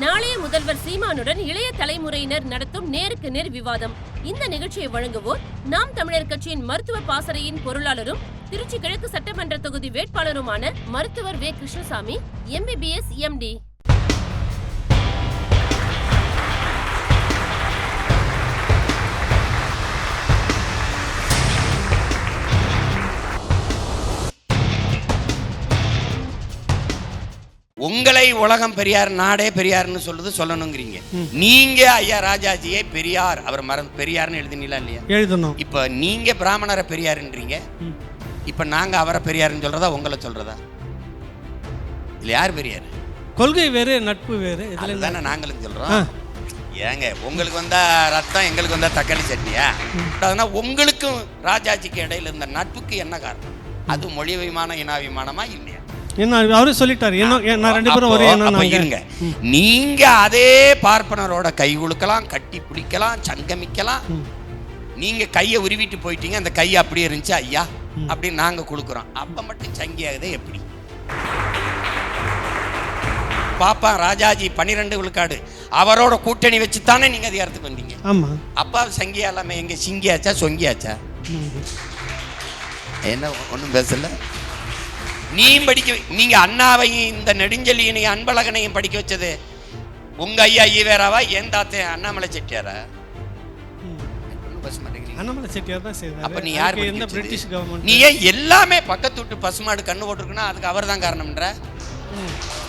நாளைய முதல்வர் சீமானுடன் இளைய தலைமுறையினர் நடத்தும் நேருக்கு நேர் விவாதம். இந்த நிகழ்ச்சியை வழங்குவோர் நாம் தமிழர் கட்சியின் மருத்துவ பாசறையின் பொருளாளரும் திருச்சி கிழக்கு சட்டமன்ற தொகுதி வேட்பாளருமான மருத்துவர் வே. கிருஷ்ணசாமி எம்பிபிஎஸ் எம்டி உங்களை உலகம் பெரியார் நாடே பெரியார்னு சொல்லுது சொல்லணுங்கிறீங்க. நீங்க ஐயா ராஜாஜியே பெரியார் அவர் மற பெரியார்னு எழுதினீங்களா இல்லையா? எழுதணும். இப்ப நீங்க பிராமணரை பெரியாருன்றீங்க. இப்ப நாங்க அவரை பெரியாருன்னு சொல்றதா உங்களை சொல்றதா? இல்ல யார் பெரியார்? கொள்கை வேறு நட்பு வேறு இதுல? அதுதானே நாங்களும். சொல்றோம். ஏங்க உங்களுக்கு வந்தா ரத்தம் எங்களுக்கு வந்தா தக்காளி சட்னியா? அதனா உங்களுக்கும் ராஜாஜிக்கு இடையில இருந்த நட்புக்கு என்ன காரணம்? அது மொழிவிமான இனாவிமானமா இல்லையா? என்ன அவரே சொல்லிட்டாரு. என்ன நான் ரெண்டு பேரும் ஒரே என்ன இருங்க. நீங்க அதே பார்ப்பனரோட கை குலுக்கலாம் கட்டி பிடிக்கலாம் சங்கமிக்கலாம். நீங்க கையை உருவிட்டு போயிட்டீங்க அந்த கை அப்படியே இருந்துச்சு ஐயா அப்படின்னு நாங்க குலுக்குறோம் அப்ப மட்டும் சங்கியாகுதே எப்படி? பாப்பா ராஜாஜி பன்னிரெண்டு விழுக்காடு. அவரோட கூட்டணி வச்சு தானே நீங்க அதிகாரத்துக்கு வந்தீங்க. ஆமா. அப்பா சங்கியா இல்லாம எங்க சிங்கியாச்சா சொங்கியாச்சா. என்ன ஒன்றும் பேசல? நீ படிக்க நீங்க அண்ணாவையும் இந்த நெடுஞ்செழியனையும் அன்பழகனையும் படிக்க வச்சது உங்க ஐயா ஈவேராவா? என் தாத்தன் அண்ணாமலை செட்டியாரா. அண்ணாமலை செட்டியார் தான் செய்தாரு. அப்ப நீ யார் எந்த வச்சது? பிரிட்டிஷ் கவர்மெண்ட் நீ ஏன் எல்லாமே பக்கத்து விட்டு பசுமாடு கண்ணு போட்டிருக்குன்னா அதுக்கு அவர் தான் காரணம்ன்ற?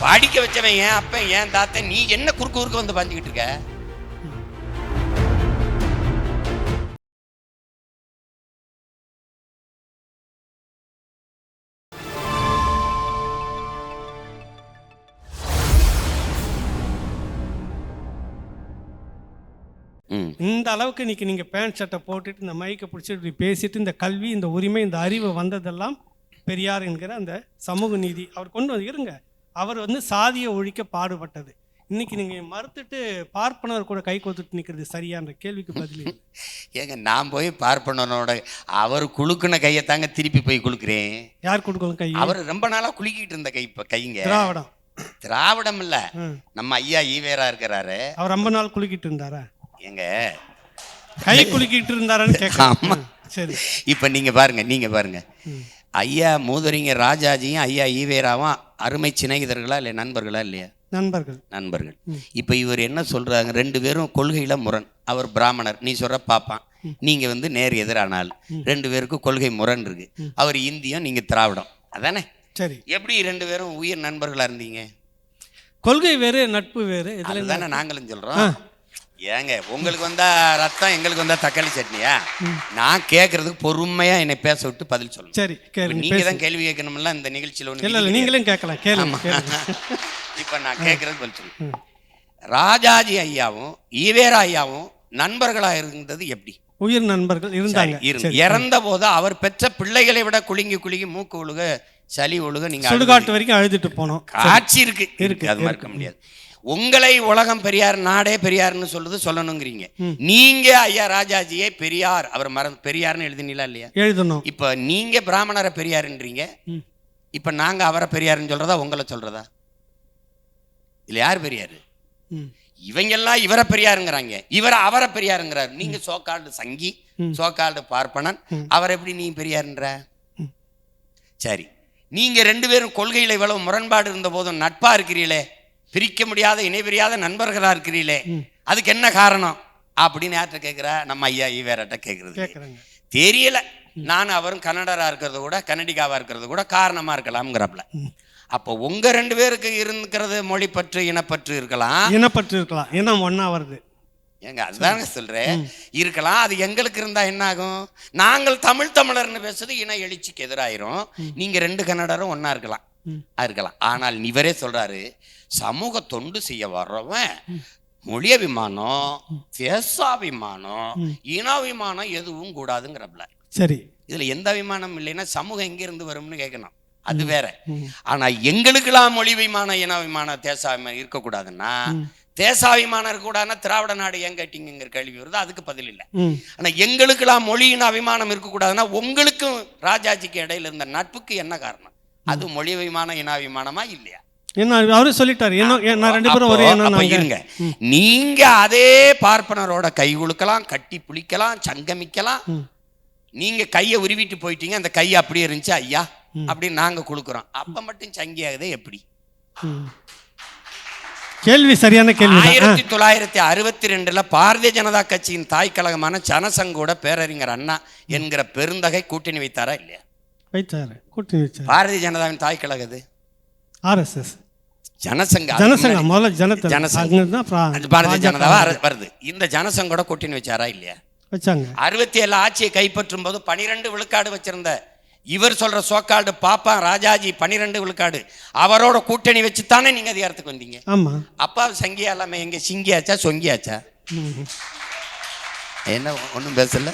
படிக்க வச்சவன் ஏன் அப்ப ஏன் தாத்தன்? நீ என்ன குறுக்கு குறுக்கு வந்து பாஞ்சுக்கிட்டு இருக்க? இந்த அளவுக்கு இன்னைக்கு நீங்க பேண்ட் ஷர்ட்டை போட்டுட்டு இந்த மைக்கை பிடிச்சிட்டு இப்படி பேசிட்டு இந்த கல்வி இந்த உரிமை இந்த அறிவு வந்ததெல்லாம் பெரியார் என்கிற அந்த சமூக நீதி. அவர் கொண்டு வந்து இருங்க. அவர் வந்து சாதியை ஒழிக்க பாடுபட்டது. இன்னைக்கு நீங்க மறுத்துட்டு பார்ப்பனர் கூட கை கோத்துட்டு நிக்கிறது சரியான்ற கேள்விக்கு பதில். ஏங்க நான் போய் பார்ப்பனனோட அவர் குலுக்குன கையை தாங்க திருப்பி போய் குலுக்குறேன். யார் கொடுக்கணும் கை அவர் ரொம்ப நாளா குலுக்கிட்டு இருந்த கை இப்ப கைங்க. திராவிடம். திராவிடம் இல்ல. நம்ம ஐயா ஈவேரா இருக்கிறாரு. அவர் ரொம்ப நாள் குலுக்கிட்டு இருந்தாரா? எங்க கை குலுக்கிட்டு இருந்தாரான்னு ஆமா. சரி. இப்ப நீங்க பாருங்க நீங்க பாருங்க. ஐயா மூதறிஞர் ராஜாஜியும் ஐயா ஈவேராவும் அருமை சிநேகிதர்களா இல்லையா நண்பர்களா இல்லையா? நண்பர்கள். நண்பர்கள். இப்ப இவர் என்ன சொல்றாங்க ரெண்டு பேரும் கொள்கையில முரண். அவர் பிராமணர் நீ சொல்ற பாப்பான். நீங்க வந்து நேர் எதிரானால். ரெண்டு பேருக்கும் கொள்கை முரண் இருக்கு. அவர் இந்தியம் நீங்க திராவிடம். அதானே? சரி. எப்படி ரெண்டு பேரும் உயிர் நண்பர்களா இருந்தீங்க? கொள்கை வேறு நட்பு வேறு இதுல? அதுதானே நாங்களும் சொல்றோம். ஏங்க உங்களுக்கு வந்தா ரத்தம் எங்களுக்கு வந்தா தக்காளி சட்னியா? நான் கேட்கறதுக்கு பொறுமையா என்னை பேச விட்டு பதில் சொல்லணும் சரி நீங்க. தான் கேள்வி கேட்கணும்ல இந்த நிகழ்ச்சியில ஒண்ணு இல்ல நீங்களும் கேட்கலாம் கிடையாது. இப்ப நான் கேட்கறது பதில் சொல்லு ராஜாஜி ஐயாவும் ஈவேரா ஐயாவும் நண்பர்களா இருந்தது எப்படி? உயிர் நண்பர்கள் இருந்தாங்க. இறந்த போது அவர் பெற்ற பிள்ளைகளை விட குலுங்கி குலுங்கி மூக்கு ஒழுக சளி ஒழுக நீங்க சுடுகாட்டு வரைக்கும் அழுதுட்டு போனோம். காட்சி இருக்கு. இருக்கு, இருக்கு அது மறுக்க முடியாது. உங்களை உலகம் பெரியார் நாடே பெரியார்னு சொல்லுது சொல்லணுங்கிறீங்க. நீங்க ஐயா ராஜாஜியே பெரியார் அவர் மற பெரியார்னு எழுதினீங்களா இல்லையா? எழுதணும். இப்ப நீங்க பிராமணரை பெரியாருன்றீங்க. இப்ப நாங்க அவரை பெரியாருன்னு சொல்றதா உங்களை சொல்றதா? இல்ல யார் பெரியாரு. இவங்கெல்லாம் இவரை பெரியாருங்கிறாங்க. இவரை அவரை பெரியாருங்கிறார். நீங்க சோக்கால்டு சங்கி. சோக்கால்டு பார்ப்பனன். அவர் எப்படி நீ பெரியாருன்ற. சரி. நீங்க ரெண்டு பேரும் கொள்கையில இவ்வளவு முரண்பாடு இருந்த போதும் நட்பா இருக்கிறீங்களே பிரிக்க முடியாத இணை பிரியாத நண்பர்களா இருக்கிறீங்களே. அதுக்கு என்ன காரணம்? அப்படின்னு யார்கிட்ட கேட்குறா? நம்ம ஐயா ஈவேராட்ட கேட்கறது. தெரியல. நான் அவரும் கன்னடரா இருக்கிறது கூட கன்னடிகாவா இருக்கிறது கூட காரணமா இருக்கலாம்ங்கிறப்பல. அப்போ உங்க ரெண்டு பேருக்கு இருக்கிறது மொழிப்பற்று இனப்பற்று இருக்கலாம். இனப்பற்று இருக்கலாம். இனம் ஒண்ணா வருது. ஏங்க அதுதாங்க சொல்றேன். இருக்கலாம். அது எங்களுக்கு இருந்தா என்ன ஆகும் நாங்கள் தமிழ் தமிழர்னு பேசுறது இன எழுச்சிக்கு எதிராயிரும். நீங்க ரெண்டு கன்னடரும் ஒண்ணா இருக்கலாம். இருக்கலாம். ஆனால் இவரே சொல்றாரு சமூக தொண்டு செய்ய வர்றவன் மொழியபிமானம் தேசாபிமானம் இனாபிமானம் எதுவும் கூடாதுங்கிறப்பல. சரி. இதுல எந்த அபிமானம் இல்லைன்னா சமூகம் எங்க இருந்து வரும்னு கேட்கணும். அது வேற. ஆனா எங்களுக்கெல்லாம் மொழி விமானம் இன விமானம் தேசாபிமானம் இருக்கக்கூடாதுன்னா தேசாபிமானம் இருக்கக்கூடாதுன்னா திராவிட நாடு ஏன் கேட்டீங்கிற கேள்வி வருது அதுக்கு பதில் இல்லை. ம். ஆனா எங்களுக்கெல்லாம் மொழியின் அபிமானம் இருக்கக்கூடாதுன்னா உங்களுக்கும் ராஜாஜிக்கு இடையில இருந்த நட்புக்கு என்ன காரணம்? அது மொழி விமானம் இன விமானமா இல்லையா? என்ன அவரு சொல்லிட்டாரு. என்ன ரெண்டு பேரும் ஒரே இருங்க. நீங்க அதே பார்ப்பனரோட கை குலுக்கலாம் கட்டி புளிக்கலாம் சங்கமிக்கலாம். நீங்க கையை உருவிட்டு போயிட்டீங்க அந்த கை அப்படியே இருந்துச்சு ஐயா அப்படின்னு நாங்க குலுக்குறோம் அப்ப மட்டும் சங்கி ஆகுது எப்படி. கேள்வி சரியான கேள்வி ஆயிரத்தி தொள்ளாயிரத்தி அறுபத்தி ரெண்டுல பாரதிய ஜனதா கட்சியின் தாய் கழகமான ஜனசங்கோட பேரறிஞர் அண்ணா என்கிற பெருந்தகை கூட்டணி வைத்தாரா இல்லையா? வைத்தாரு கூட்டணி வச்சாரு பாரதிய ஜனதாவின் தாய் கழகம் இது ஆர்எஸ்எஸ் ஜனசங்க முன்னாடி- முதல்ல அப்புறம் அது பாரதிய ஜனதாவா வருது. இந்த ஜனசங்கோட கூட்டணி வச்சாரா இல்லையா? வச்சாங்க. அறுபத்தி ஏழு ஆட்சியை கைப்பற்றும் போது பனிரெண்டு விழுக்காடு வச்சிருந்த இவர் சொல்ற சோக்காடு பாப்பா ராஜாஜி பனிரெண்டு விழுக்காடு. அவரோட கூட்டணி வச்சு தானே நீங்க அதிகாரத்துக்கு வந்தீங்க. ஆமா. அப்பா சங்கியா இல்லாம எங்க சிங்கியாச்சா சொங்கியாச்சா. என்ன ஒன்றும் பேசல?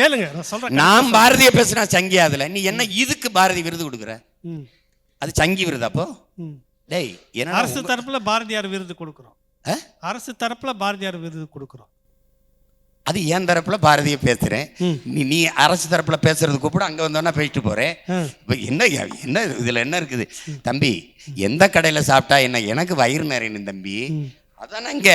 கேளுங்க நான் சொல்றேன் நான் பாரதிய பேசுனா சங்கியா அதுல. நீ என்ன இதுக்கு பாரதி விருது கொடுக்குற. அது சங்கி விருது அப்போ. டேய் என்ன அரசு தரப்புல பாரதியார் விருது கொடுக்குறோம்? அரசு தரப்புல பாரதியார் விருது கொடுக்குறோம். அது என் தரப்புல பாரதிய பேசுறேன். நீ நீ அரசு தரப்புல பேசுறது கூப்பிட அங்க வந்தோன்னா பேசிட்டு போறேன். இப்போ என்ன என்ன இதுல என்ன இருக்குது? தம்பி எந்த கடையில சாப்பிட்டா என்ன? எனக்கு வயிறு நிறையணும் தம்பி. அதானங்க.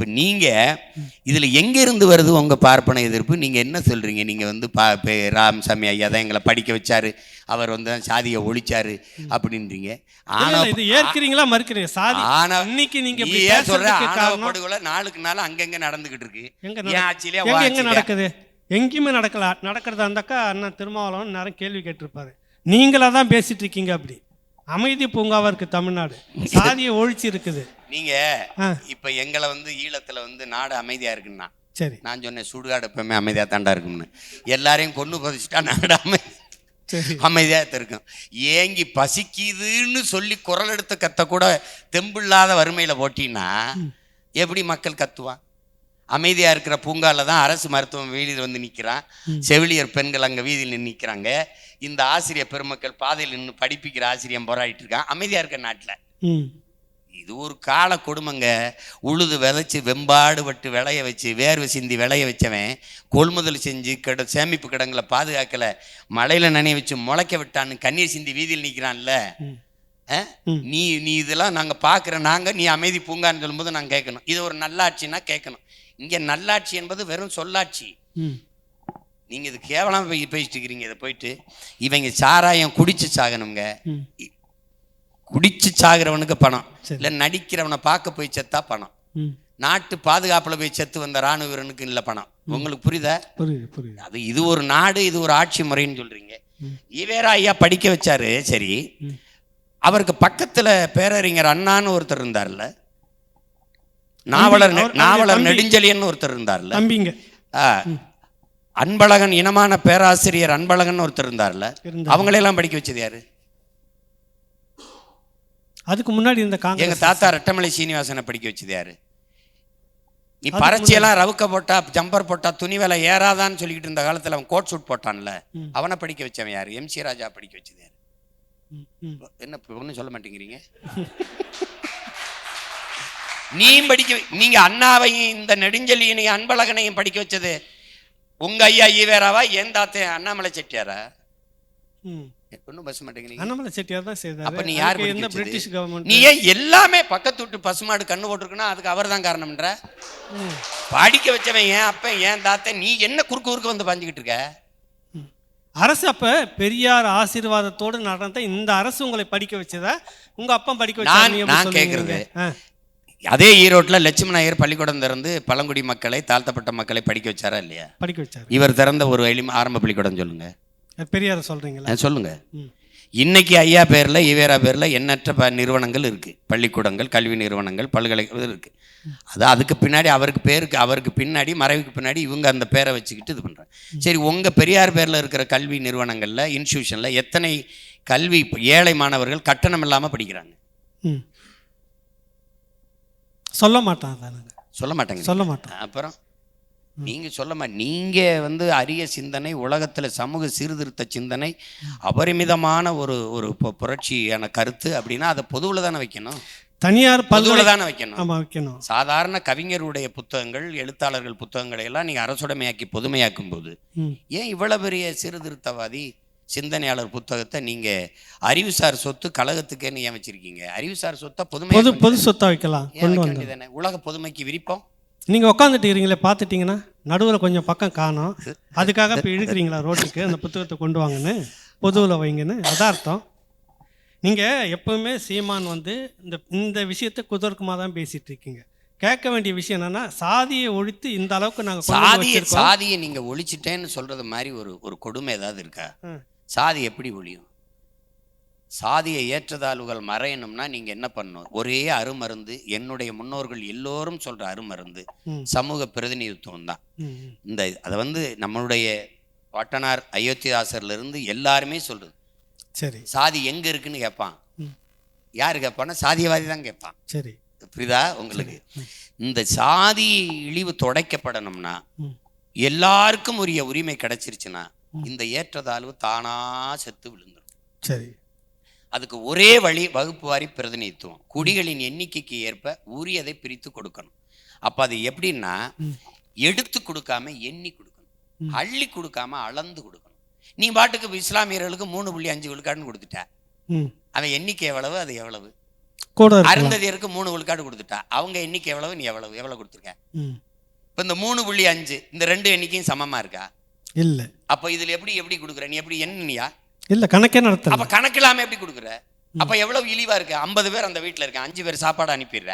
இப்போ நீங்க இதுல எங்க இருந்து வருது உங்க பார்ப்பன எதிர்ப்பு? நீங்க என்ன சொல்றீங்க? நீங்க வந்து பா ராமசாமி ஐயா தான் எங்களை படிக்க வச்சாரு. அவர் வந்து தான் சாதியை ஒழிச்சாரு அப்படின்றீங்க. இல்ல, ஆனா இல்ல, இது ஏற்கிறீங்களா? மறுக்கிறீங்க. சாதி. ஆனா இன்னைக்கு நீங்க நீ இப்படி ஏன் பேசுறதுக்கு ஆணவ படுகொலை நாளுக்கு நாள் அங்கங்க நடந்துகிட்டு இருக்கு. நட- ஆட்சியிலே எங்க? நடக்குது? எங்கேயுமே நடக்கல. நடக்கிறதா இருந்தாக்கா அண்ணா திருமாவளவன் நேரம் கேள்வி கேட்டிருப்பாரு. நீங்களா தான் பேசிட்டு இருக்கீங்க அப்படி. அமைதி பூங்காவா இருக்கு தமிழ்நாடு. சாதியை ஒழிச்சு இருக்குது. நீங்க. இப்ப எங்களை வந்து ஈழத்துல வந்து நாடு அமைதியா இருக்குன்னா சரி. நான் சொன்னேன் சுடுகாடு எப்பவுமே அமைதியா தாண்டா இருக்கும்னு. எல்லாரையும் கொண்டு பதிச்சுட்டா நாடு அமை சரி. அமைதியா இருக்கும். ஏங்கி பசிக்குதுன்னு சொல்லி குரல் எடுத்து கத்த கூட தெம்பில்லாத வறுமையில போட்டின்னா எப்படி மக்கள் கத்துவான் அமைதியா இருக்கிற பூங்கால தான் அரசு மருத்துவம் வீதியில் வந்து நிக்கிறான் செவிலியர் பெண்கள் அங்க வீதியில் நிக்கிறாங்க. இந்த ஆசிரியர் பெருமக்கள் பாதையில் நின்று படிப்பிக்கிற ஆசிரியன் போராடிட்டு இருக்கான். அமைதியா இருக்க நாட்டுல. இது ஒரு கால கொடுமைங்க. உழுது விதைச்சு வெம்பாடுபட்டு விளைய வச்சு வேர்வை சிந்தி விளைய வச்சவன் கொள்முதல் செஞ்சு கிட சேமிப்பு கிடங்களை பாதுகாக்கல மழையில நனைய வச்சு முளைக்க விட்டான்னு கண்ணீர் சிந்தி வீதியில் நிற்கிறான்ல. நீ நீ இதெல்லாம் நாங்க பார்க்குற நாங்க நீ அமைதி பூங்கான்னு சொல்லும்போது நாங்க கேட்கணும். இது ஒரு நல்லாட்சின்னா கேட்கணும். இங்க நல்லாட்சி என்பது வெறும் சொல்லாட்சி. ம். நீங்க இது கேவலம் பேசிட்டு இருக்கிறீங்க இதை போயிட்டு. இவங்க சாராயம் குடிச்சு சாகணுங்க. குடிச்சு சாகிறவனுக்கு பணம். இல்லை நடிக்கிறவனை பார்க்க போய் செத்தா பணம். நாட்டு பாதுகாப்புல போய் செத்து வந்த ராணுவ வீரனுக்கு இல்லை பணம். உங்களுக்கு புரியுதா? அது இது ஒரு நாடு இது ஒரு ஆட்சி முறைன்னு சொல்றீங்க. ஈவேரா ஐயா படிக்க வச்சாரு சரி. அவருக்கு பக்கத்துல பேரறிஞர் அண்ணான்னு ஒருத்தர் இருந்தார்ல. நாவலர் நாவலர். நெடுஞ்செழியன் ஒருத்தர் இருந்தார்ல. தம்பிங்க. அன்பழகன் இனமான பேராசிரியர் அன்பழகன் ஒருத்தர் இருந்தார்ல. இருந்தார். அவங்களையெல்லாம் படிக்க வச்சது யாரு? அதுக்கு முன்னாடி எங்க காங்கிரஸ் தாத்தா ரெட்டமலை சீனிவாசனை படிக்க வச்சது யாரு? நீ பரட்சியெல்லாம் ரவுக்க போட்டா ஜம்பர் போட்டா துணி விலை ஏறாதான்னு சொல்லிக்கிட்டு இருந்த காலத்துல அவன் கோட் சூட் போட்டான்ல. அவனை படிக்க வச்சவன் யாரு? எம் சி ராஜா படிக்க வச்சது யாரு. என்ன ஒன்றும் சொல்ல மாட்டேங்கிறீங்க? நீ படிக்க நீங்க அண்ணாவையும் இந்த நெடுஞ்செழியனையும் அன்பழகனையும் படிக்க வச்சது உங்க ஐயா ஈவேராவா என் தாத்தன் அண்ணாமலை செட்டியாரா. ஒன்றும் பேச மாட்டேங்கிறீங்க. அண்ணாமலை செட்டியார் தான் செய்தாரு. அப்ப நீ யார் எந்த? பிரிட்டிஷ் கவர்மெண்ட் நீ ஏன் எல்லாமே பக்கத்து வீட்டு பசுமாடு கண்ணு போட்டிருக்குன்னா அதுக்கு அவர் தான் காரணம்ன்ற? படிக்க வச்சவன் ஏன் அப்ப ஏன் தாத்தன்? நீ என்ன குறுக்கு குறுக்கு வந்து பாஞ்சுக்கிட்டு இருக்க? அரசு அப்ப பெரியார் ஆசீர்வாதத்தோடு நடந்த இந்த அரசு உங்களை படிக்க வச்சதா? உங்க அப்பா படிக்க எப்படி நான்? ஆ, அதே ஈரோட்டில் லட்சுமண ஐயர் பள்ளிக்கூடம் திறந்து பழங்குடி மக்களை தாழ்த்தப்பட்ட மக்களை படிக்க வச்சாரா இல்லையா? படிக்க வச்சாரு. இவர் திறந்த ஒரு ஆரம்ப பள்ளிக்கூடம் சொல்லுங்க. பெரியார சொல்றீங்களா? அஹ் சொல்லுங்க. ம். இன்னைக்கு ஐயா பேர்ல ஈவேரா பேர்ல எண்ணற்ற ப நிறுவனங்கள் இருக்கு. பள்ளிக்கூடங்கள் கல்வி நிறுவனங்கள் பல்கலைக்கழகம் இருக்கு. அது அதுக்கு பின்னாடி அவருக்கு பேருக்கு அவருக்கு பின்னாடி மறைவுக்கு பின்னாடி இவங்க அந்த பேரை வச்சுக்கிட்டு இது பண்றாங்க. சரி உங்க பெரியார் பேர்ல இருக்கிற கல்வி நிறுவனங்கள்ல இன்ஸ்டியூஷன்ல எத்தனை கல்வி ஏழை மாணவர்கள் கட்டணம் இல்லாம படிக்கிறாங்க. சொல்ல மாட்டான் அதானுங்க சொல்ல மாட்டாங்க. சொல்ல மாட்டான். அப்புறம்? நீங்க சொல்ல மா நீங்க வந்து அரிய சிந்தனை உலகத்துல சமூக சீர்திருத்த சிந்தனை அபரிமிதமான ஒரு ஒரு புரட்சியான கருத்து அப்படின்னா அதை பொதுவில் தானே வைக்கணும்? தனியார் பல்கலை பொதுவில் தானே வைக்கணும். ஆமா வைக்கணும். சாதாரண கவிஞருடைய புத்தகங்கள் எழுத்தாளர்கள் புத்தகங்களை எல்லாம் நீங்க அரசுடைமையாக்கி பொதுமையாக்கும் போது. ஏன் இவ்வளவு பெரிய சீர்திருத்தவாதி சிந்தனையாளர் புத்தகத்தை நீங்க அறிவுசார் சொத்து கழகத்துக்கேன்னு ஏன் வச்சிருக்கீங்க? அறிவுசார் சொத்தை பொதுமை பொது பொது சொத்தா வைக்கலாம் உலக பொதுமைக்கு விரிப்போம்? நீங்க உட்காந்துட்டு பார்த்துட்டீங்கன்னா நடுவில் கொஞ்சம் பக்கம் காணோம். அதுக்காக இப்போ இழுக்கிறீங்களா ரோட்டுக்கு அந்த புத்தகத்தை கொண்டு வாங்கன்னு பொதுவில் வைங்கன்னு அதான் அர்த்தம். நீங்கள் எப்பவுமே சீமான் வந்து இந்த இந்த விஷயத்தை குதர்க்கமாக தான் பேசிட்டு இருக்கீங்க கேட்க வேண்டிய விஷயம் என்னன்னா சாதியை ஒழித்து இந்த அளவுக்கு நாங்கள் சாதியை சாதியை நீங்க ஒழிச்சிட்டேன்னு சொல்றது மாதிரி ஒரு ஒரு கொடுமை ஏதாவது இருக்கா. சாதி எப்படி ஒழியும்? சாதியை ஏற்றதாழ்வுகள் மறையணும்னா நீங்க என்ன பண்ணணும்? ஒரே அருமருந்து என்னுடைய முன்னோர்கள் எல்லோரும் சொல்ற அருமருந்து. சமூக பிரதிநிதித்துவம் தான். இந்த அதை வந்து நம்மளுடைய பாட்டனார் அயோத்திதாசர்ல இருந்து எல்லாருமே சொல்றது. சரி. சாதி எங்க இருக்குன்னு கேட்பான். யாரு கேட்பான்னா சாதியவாதி தான் கேட்பான் சரி. புரியுதா உங்களுக்கு? இந்த சாதி இழிவு துடைக்கப்படணும்னா. எல்லாருக்கும் உரிய உரிமை கிடைச்சிருச்சுன்னா இந்த ஏற்றத்தாழ்வு தானா செத்து விழுந்துடும் சரி. அதுக்கு ஒரே வழி வகுப்பு வாரி பிரதிநிதித்துவம். குடிகளின் எண்ணிக்கைக்கு ஏற்ப உரியதை பிரித்து கொடுக்கணும். அப்ப அது எப்படின்னா. எடுத்து கொடுக்காம எண்ணி கொடுக்கணும். அள்ளி கொடுக்காம அளந்து கொடுக்கணும். நீ பாட்டுக்கு இஸ்லாமியர்களுக்கு மூணு புள்ளி அஞ்சு விழுக்காடுன்னு கொடுத்துட்ட. அவன் எண்ணிக்கை எவ்வளவு அது எவ்வளவு? அருந்ததியருக்கு மூணு விழுக்காடு கொடுத்துட்டா. அவங்க எண்ணிக்கை எவ்வளவு நீ எவ்வளவு எவ்வளவு கொடுத்துருக்க? இப்போ இந்த மூணு புள்ளி அஞ்சு இந்த ரெண்டு எண்ணிக்கையும் சமமா இருக்கா? இல்லை. அப்ப இதுல எப்படி எப்படி கொடுக்குற? நீ எப்படி எண்ணியா இல்லை கணக்கே நடத்தல. அப்ப கணக்கு இல்லாம எப்படி கொடுக்குற? அப்ப எவ்வளவு இழிவா இருக்கு? ஐம்பது பேர் அந்த வீட்டுல இருக்கான். அஞ்சு பேர் சாப்பாடு அனுப்பிடுற.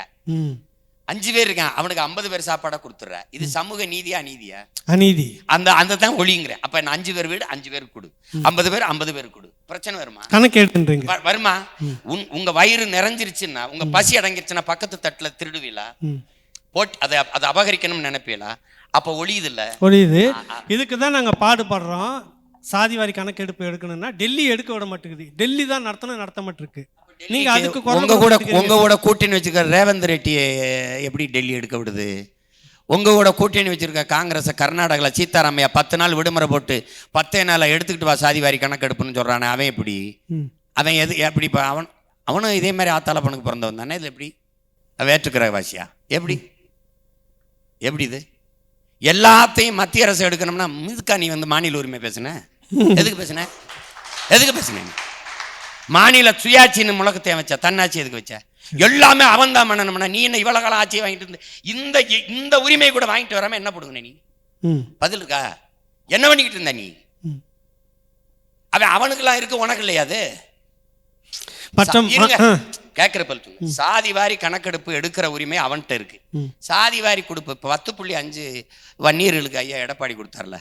அஞ்சு பேர் இருக்கான். அவனுக்கு ஐம்பது பேர் சாப்பாடை கொடுத்துட்ற. இது சமூக நீதியா அநீதியா? அநீதி. அந்த அந்த தான் ஒளிங்கிற. அப்ப நான் அஞ்சு பேர் வீடு அஞ்சு பேர் கொடு. ஐம்பது பேர் ஐம்பது பேர் கொடு. பிரச்சனை வருமா? வ- வருமா? உன் உங்க வயிறு நிறைஞ்சிருச்சுன்னா உங்க பசி அடங்கிருச்சுன்னா பக்கத்து தட்டுல திருடுவீங்களா ம். போட்டு அதை அதை அபகரிக்கணும்னு நினைப்பீங்களா அப்ப ஒளியுது. இல்ல புரியுது இதுக்கு தான் நாங்கள் பாடுபடுறோம். சாதிவாரி கணக்கெடுப்பு எடுக்கணும்னா டெல்லி எடுக்க விட மாட்டேங்குது. டெல்லி தான் நடத்தணும் நடத்த மாட்டிருக்கு? நீங்க அதுக்கு உங்க கூட உங்க கூட கூட்டணி வச்சிருக்க ரேவந்த் ரெட்டியை எப்படி டெல்லி எடுக்க விடுது? உங்க கூட கூட்டணி வச்சிருக்க காங்கிரஸை கர்நாடகாவில் சீதாராமையா பத்து நாள் விடுமுறை போட்டு பத்தே நாளை எடுத்துக்கிட்டு வா சாதிவாரி கணக்கெடுப்புன்னு சொல்றானே அவன் எப்படி. அவன் எது எப்படி இப்போ அவன் அவனும் இதே மாதிரி ஆத்தாளப்பனுக்கு பிறந்தவன் தானே இது எப்படி? அவன் ஏற்றுக்கிற வாசியா எப்படி? எப்படி இது? எல்லாத்தையும் மத்திய அரசு எடுக்கணும்னா இதுக்கா நீ வந்து மாநில உரிமை பேசுன? எதுக்கு பேசுன? எதுக்கு பேசுன நீ? மாநில சுயாட்சின்னு முழக்கத்தை வச்ச தன்னாட்சி எதுக்கு வச்ச? எல்லாமே அவன் தான் பண்ணணும்னா நீ என்ன இவ்வளவு காலம் ஆட்சியை வாங்கிட்டு இருந்து இந்த இந்த உரிமை கூட வாங்கிட்டு வராம என்ன பண்ணுங்க நீ? பதில் இருக்கா? என்ன பண்ணிக்கிட்டு இருந்த நீ. அவன் அவனுக்கெல்லாம் இருக்கு உனக்கு இல்லையா அது? பட்டம் கேட்கிற பல் சாதி வாரி கணக்கெடுப்பு எடுக்கிற உரிமை அவன்கிட்ட இருக்கு. சாதி வாரி கொடுப்பு இப்போ பத்து புள்ளி அஞ்சு வன்னியர்களுக்கு ஐயா எடப்பாடி கொடுத்தார்ல.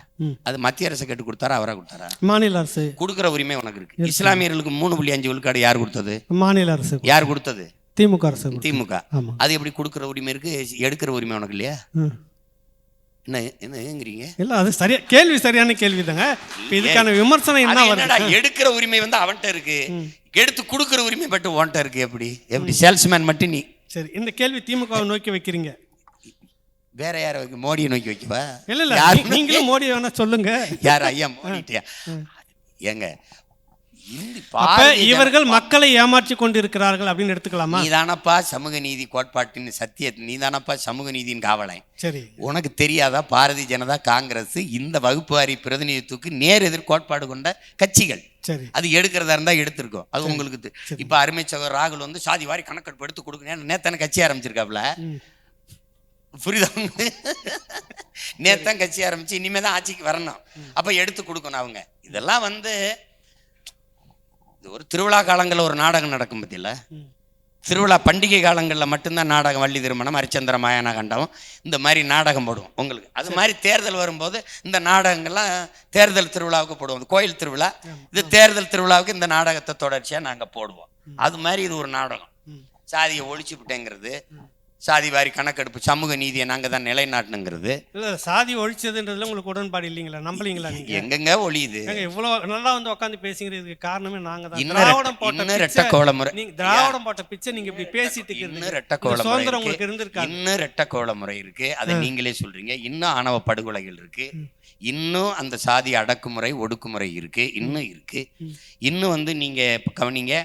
அது மத்திய அரசு கேட்டு கொடுத்தாரா அவரா கொடுத்தாரா? மாநில அரசு. கொடுக்குற உரிமை உனக்கு இருக்கு. இஸ்லாமியர்களுக்கு மூணு புள்ளி அஞ்சு விழுக்காடு யார் கொடுத்தது? மாநில அரசு யார் கொடுத்தது? திமுக அரசு. திமுக. அது எப்படி கொடுக்குற உரிமை இருக்கு எடுக்கிற உரிமை உனக்கு இல்லையா. என்ன என்ன ஏங்குறீங்க? இல்ல அது சரியா கேள்வி சரியான கேள்வி தாங்க இதுக்கான விமர்சனம் என்ன என்னடா எடுக்கிற உரிமை வந்து அவன்கிட்ட இருக்கு. எடுத்து கொடுக்குற உரிமை மட்டும் உன்கிட்ட இருக்கு எப்படி? எப்படி? சேல்ஸ்மேன் மட்டும் நீ. சரி இந்த கேள்வி திமுகவை நோக்கி வைக்கிறீங்க. வேற யாரை வைக்க மோடியை நோக்கி வைக்கவா? இல்ல இல்ல நீங்களும் மோடி வேணா சொல்லுங்க. யார் ஐயா மோடிட்டியா ஏங்க இவர்கள் மக்களை ஏமாற்றி கொண்டிருக்கிறார்கள் அப்படின்னு எடுத்துக்கலாமா? நீதானப்பா சமூக நீதி கோட்பாட்டின் சத்திய நீதானப்பா சமூக நீதியின் காவலன் சரி. உனக்கு தெரியாதா? பாரதிய ஜனதா காங்கிரஸ் இந்த வகுப்பு வாரி பிரதிநிதித்துவக்கு நேர் எதிர் கோட்பாடு கொண்ட கட்சிகள். சரி. அது எடுக்கிறதா இருந்தா எடுத்திருக்கோம். அது உங்களுக்கு இப்ப அருமை சகோதரர் ராகுல் வந்து சாதி வாரி கணக்கெடுப்பு எடுத்து கொடுக்கணும். நேத்தான கட்சி ஆரம்பிச்சிருக்காப்ல. புரியுதா நேத்தான் கட்சி ஆரம்பிச்சு இனிமே தான் ஆட்சிக்கு வரணும். அப்ப எடுத்து கொடுக்கணும் அவங்க. இதெல்லாம் வந்து இது ஒரு திருவிழா காலங்களில் ஒரு நாடகம் நடக்கும் பத்தியில. ம். திருவிழா பண்டிகை காலங்களில் மட்டும்தான் நாடகம் வள்ளி திருமணம் ஹரிச்சந்திர மாயானா கண்டவம் இந்த மாதிரி நாடகம் போடுவோம் உங்களுக்கு. அது மாதிரி தேர்தல் வரும்போது இந்த நாடகங்கள்லாம் தேர்தல் திருவிழாவுக்கு போடுவோம். கோயில் திருவிழா. இது தேர்தல் திருவிழாவுக்கு இந்த நாடகத்தை தொடர்ச்சியாக நாங்கள் போடுவோம். அது மாதிரி இது ஒரு நாடகம். சாதியை ஒழிச்சு விட்டேங்கிறது. சாதி வாரி கணக்கெடுப்பு சமூக நீதியை நாங்கள் தான் நிலைநாட்டணுங்கிறது. இல்ல சாதி ஒழிச்சதுன்றதுல உங்களுக்கு உடன்பாடு இல்லைங்களா நம்பலீங்களா நீங்க? எங்கெங்க ஒழியுது? ஏங்க, இவ்வளவு நல்லா வந்து உட்காந்து பேசுங்கிறதுக்கு காரணமே நாங்க தான். திராவிடம் ரெட்ட- போட்ட ரெட்ட கோலமுறை. நீங்க திராவிடம் போட்ட பிச்சை நீங்க இப்படி பேசிட்டு இன்னும் ரெட்ட கோல முறை சுதந்திரம் இருக்கு. உங்களுக்கு இருந்திருக்காது. இன்னும் ரெட்ட கோல முறை இருக்கு. அதை நீங்களே சொல்றீங்க. இன்னும் ஆணவ படுகொலைகள் இருக்கு. இன்னும் அந்த சாதி அடக்குமுறை ஒடுக்குமுறை இருக்கு. இன்னும் இருக்கு. இன்னும் வந்து நீங்க கவனிங்க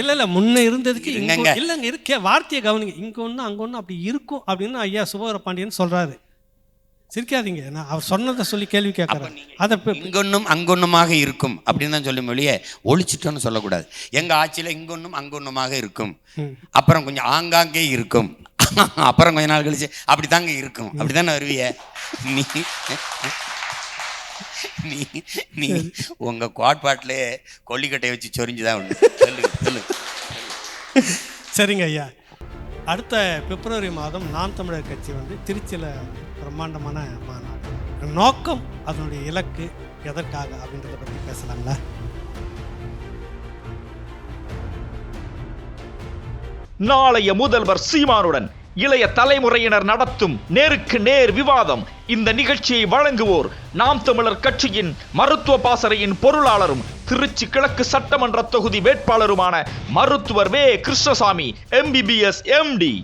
இல்ல இல்ல முன்ன இருந்ததுக்கு இங்க. இல்லங்க இருக்கே வார்த்தையை கவனிங்க. இங்க ஒண்ணு அங்க ஒண்ணு அப்படி இருக்கும் அப்படின்னு ஐயா சுபவர பாண்டியன் சொல்றாரு. சிரிக்காதீங்க. நான் அவர் சொன்னதை சொல்லி கேள்வி கேட்குறேன் அதை இங்கொன்னும் அங்கொன்னுமாக இருக்கும் அப்படின்னு தான் சொல்லி மொழியே ஒழிச்சிட்டோன்னு சொல்லக்கூடாது. எங்க ஆட்சியில இங்கொன்னும் அங்கொன்னுமாக இருக்கும். அப்புறம் கொஞ்சம் ஆங்காங்கே இருக்கும். அப்புறம் கொஞ்ச நாள் கழிச்சு அப்படித்தாங்க இருக்கும். அப்படித்தானே வருவிய? நீ நீ நீ உங்க குவாட்பாட்டிலே கொல்லிக்கட்டையை வச்சு சொரிஞ்சுதான் உண்டு. சொல்லுங்க சொல்லுங்க சரிங்க ஐயா. அடுத்த பிப்ரவரி மாதம் நாம் தமிழர் கட்சி வந்து திருச்சியில் பிரம்மாண்டமான மாநாடு. நோக்கம் அதனுடைய இலக்கு எதற்காக அப்படின்றத பற்றி பேசலாங்களா நாளைய முதல்வர் சீமானுடன் இளைய தலைமுறையினர் நடத்தும் நேருக்கு நேர் விவாதம். இந்த நிகழ்ச்சியை வழங்குவோர் நாம் தமிழர் கட்சியின் மருத்துவ பாசறையின் பொருளாளரும் திருச்சி கிழக்கு சட்டமன்ற தொகுதி வேட்பாளருமான மருத்துவர் வே. Krishnasamy MBBS MD